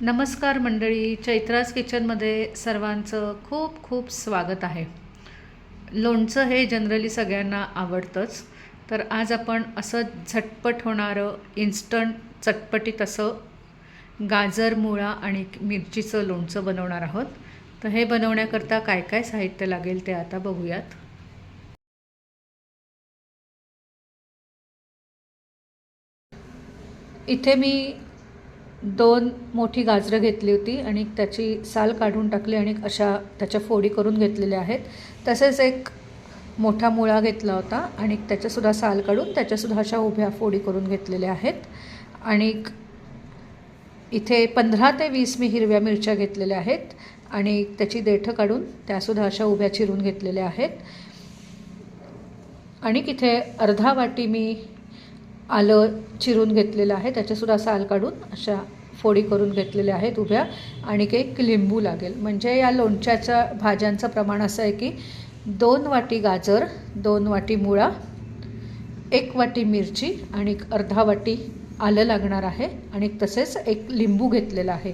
नमस्कार मंडळी चैत्रास किचनमध्ये सर्वांचं खूप खूप स्वागत आहे. लोणचं हे जनरली सगळ्यांना आवडतंच तर आज आपण असं झटपट होणारं इन्स्टंट चटपटीत असं गाजर मुळा आणि मिरचीचं लोणचं बनवणार आहोत. तर हे बनवण्याकरता काय काय साहित्य लागेल ते आता बघूयात. इथे मी दोन मोठी गाजरं घेतली होती आणि त्याची साल काढून टाकली आणि अशा त्याच्या फोडी करून घेतलेल्या आहेत. तसेच एक मोठा मुळा घेतला होता आणि त्याच्यासुद्धा साल काढून त्याच्यासुद्धा अशा उभ्या फोडी करून घेतलेल्या आहेत. आणि इथे पंधरा ते वीस मी हिरव्या मिरच्या घेतलेल्या आहेत आणि त्याची देठं काढून त्यासुद्धा अशा उभ्या चिरून घेतलेल्या आहेत. आणि इथे अर्धा वाटी मी आलं चिरून घेतलेलं आहे. त्याच्यासुद्धा साल काढून अशा फोडी करून घेतलेल्या आहेत उभ्या. आणि एक लिंबू लागेल. म्हणजे या लोणच्याच्या भाज्यांचं प्रमाण असं आहे की दोन वाटी गाजर दोन वाटी मुळा एक वाटी मिरची आणि अर्धा वाटी आलं लागणार आहे. आणि तसेच एक लिंबू घेतलेला आहे.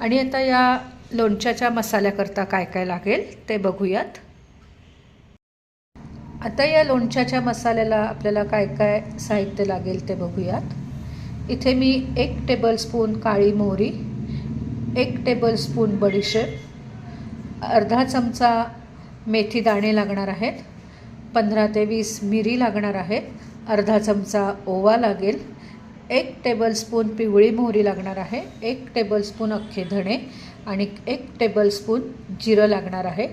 आणि आता या लोणच्याच्या मसाल्याकरता काय काय लागेल ते बघूयात. आता या लोणच्याच्या मसाल्याला आपल्याला काय काय साहित्य लागेल ते बघूयात. इथे मी एक टेबलस्पून काळी मोहरी एक टेबलस्पून बडीशेप अर्धा चमचा मेथी दाणे लागणार आहेत पंधरा ते वीस मिरी लागणार आहेत अर्धा चमचा ओवा लागेल एक टेबलस्पून पिवळी मोहरी लागणार आहे एक टेबलस्पून अख्खे धणे आणि एक टेबलस्पून जिरं लागणार आहे.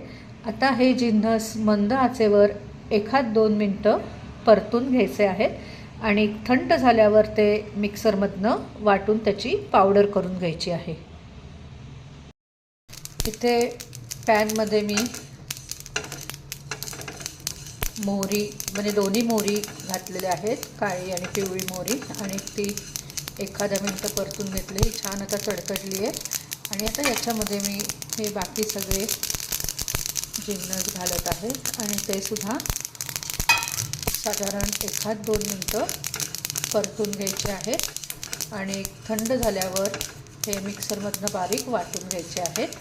आता हे जिन्नस मंद आचेवर एखाद दोन मिनटं परतून घ्यायचे आहेत आणि थंड झाल्यावर ते मिक्सरमधनं वाटून त्याची पावडर करून घ्यायची आहे. इथे पॅनमध्ये मी मोहरी म्हणजे दोन्ही मोहरी घातलेल्या आहेत काळी आणि पिवळी मोहरी. आणि ती एखाद्या मिनटं परतून घेतली. छान आता चडकडली आहे. आणि आता याच्यामध्ये मी हे बाकी सगळे जिन्नस घालत आहे. आणि ते सुद्धा साधारण एखाद दोन मिनटं परतून घ्यायचे आहेत आणि थंड झाल्यावर हे मिक्सरमधनं बारीक वाटून घ्यायचे आहेत.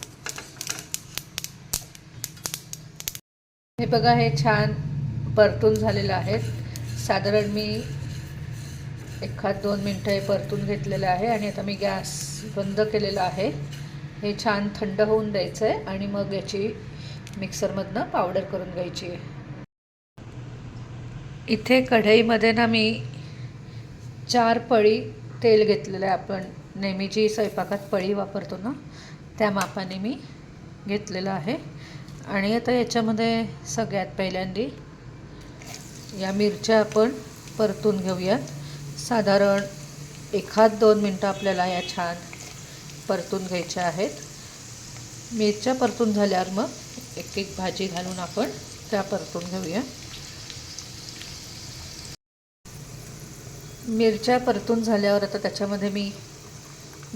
हे बघा हे छान परतून झालेलं आहे साधारण मी एखाद दोन मिनटं हे परतून घेतलेलं आहे आणि आता मी गॅस बंद केलेला आहे. हे छान थंड होऊन द्यायचं आहे आणि मग याची मिक्सरमधनं पावडर करून घ्यायची आहे. इथे कढईमध्ये ना मी चार पळी तेल घेतलेलं आहे आपण. नेहमी जी स्वयंपाकात पळी वापरतो ना त्या मापाने मी घेतलेलं आहे. आणि आता याच्यामध्ये सगळ्यात पहिल्यांदी या मिरच्या आपण परतून घेऊयात. साधारण एखाद दोन मिनटं आपल्याला या छान परतून घ्यायच्या आहेत. मिरच्या परतून झाल्यावर मग एक एक भाजी घालून आपण त्या परतून घेऊया. मिरच्या परतून झाल्यावर आता त्याच्यामध्ये मी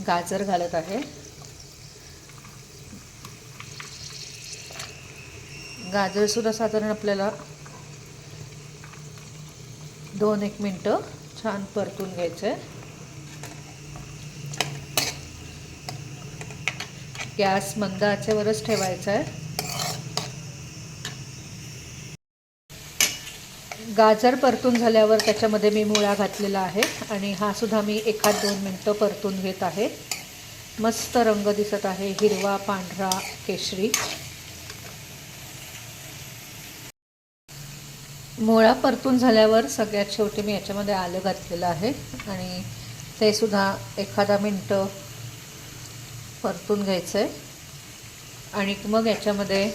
गाजर घालत आहे. गाजरसुद्धा साधारण आपल्याला दोन एक मिनटं छान परतून घ्यायचं आहे गॅस मंद आचेवरच ठेवायचा आहे गाजर परतून झाल्यावर त्याच्यामध्ये मी मुळा घातलेला आहे आणि हा सुद्धा मी एखाद दोन मिनटं परतून घेत आहे. मस्त रंग दिसत आहे हिरवा पांढरा केशरी. मुळा परतून झाल्यावर सगळ्यात शेवटी मी याच्यामध्ये आलं घातलेलं आहे आणि ते सुद्धा एखादा मिनटं परतून घ्यायचं आहे आणि मग याच्यामध्ये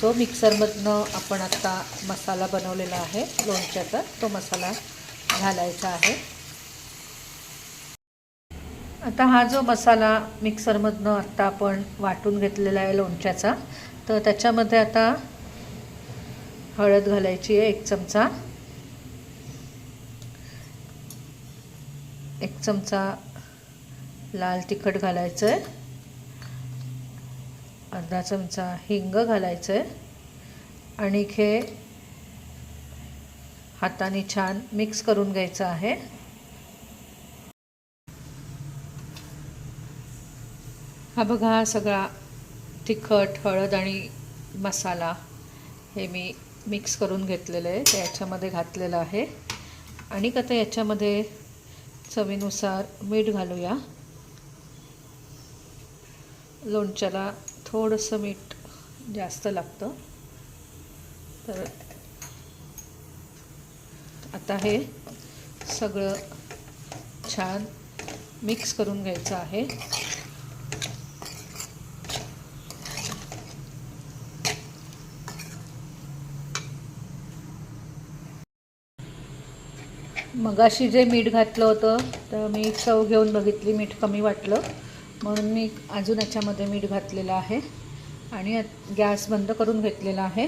जो मिक्सरमधनं आपण आत्ता मसाला बनवलेला आहे लोणच्याचा तो मसाला घालायचा आहे. आता हा जो मसाला मिक्सरमधनं आत्ता आपण वाटून घेतलेला आहे लोणच्याचा तर त्याच्यामध्ये आता हळद घालायची आहे एक चमचा. एक चमचा लाल तिखट घालायचं आहे. अर्धा चमचा हिंग घालायचं आहे आणि हे हाताने छान मिक्स करून घ्यायचं आहे. हा बघा हा सगळा तिखट हळद आणि मसाला हे मी मिक्स करून घेतलेलं आहे. ते याच्यामध्ये घातलेलं आहे. आणि आता याच्यामध्ये चवीनुसार मीठ घालूया. लोणच्याला थोडंसं मीठ जास्त लागतं. तर आता हे सगळं छान मिक्स करून घ्यायचं आहे. मगाशी जे मीठ घातलं होतं तर मी चव घेऊन बघितली मीठ कमी वाटलं. म्हणून मी अजून याच्यामध्ये मीठ घातलेलं आहे आणि गॅस बंद करून घेतलेला आहे.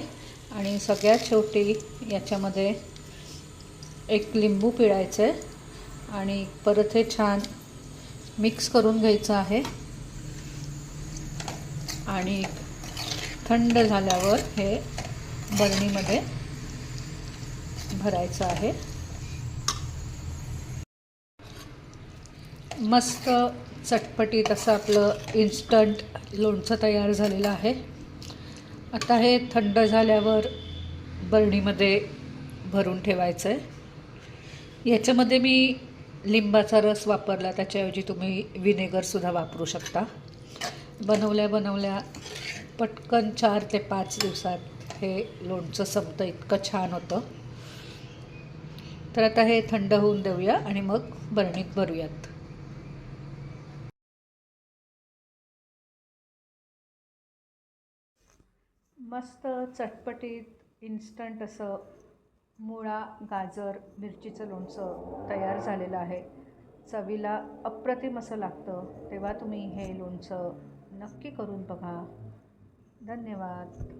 आणि सगळ्यात शेवटी याच्यामध्ये एक लिंबू पिळायचं आहे आणि परत हे छान मिक्स करून घ्यायचं आहे. आणि थंड झाल्यावर हे बरणीमध्ये भरायचं आहे. मस्त चटपटीत असं आपलं इन्स्टंट लोणचं तयार झालेलं आहे. आता हे थंड झाल्यावर बरणीमध्ये भरून ठेवायचं आहे. याच्यामध्ये मी लिंबाचा रस वापरला त्याच्याऐवजी तुम्ही विनेगरसुद्धा वापरू शकता. बनवल्या बनवल्या पटकन चार ते पाच दिवसात हे लोणचं संपतं इतकं छान होतं. तर आता हे थंड होऊन देऊया आणि मग बरणीत भरूयात. मस्त चटपटीत इन्स्टंट असं मुळा गाजर मिरचीचं लोणचं तयार झालेलं आहे. चवीला अप्रतिम असं लागतं. तेव्हा तुम्ही हे लोणचं नक्की करून बघा. धन्यवाद.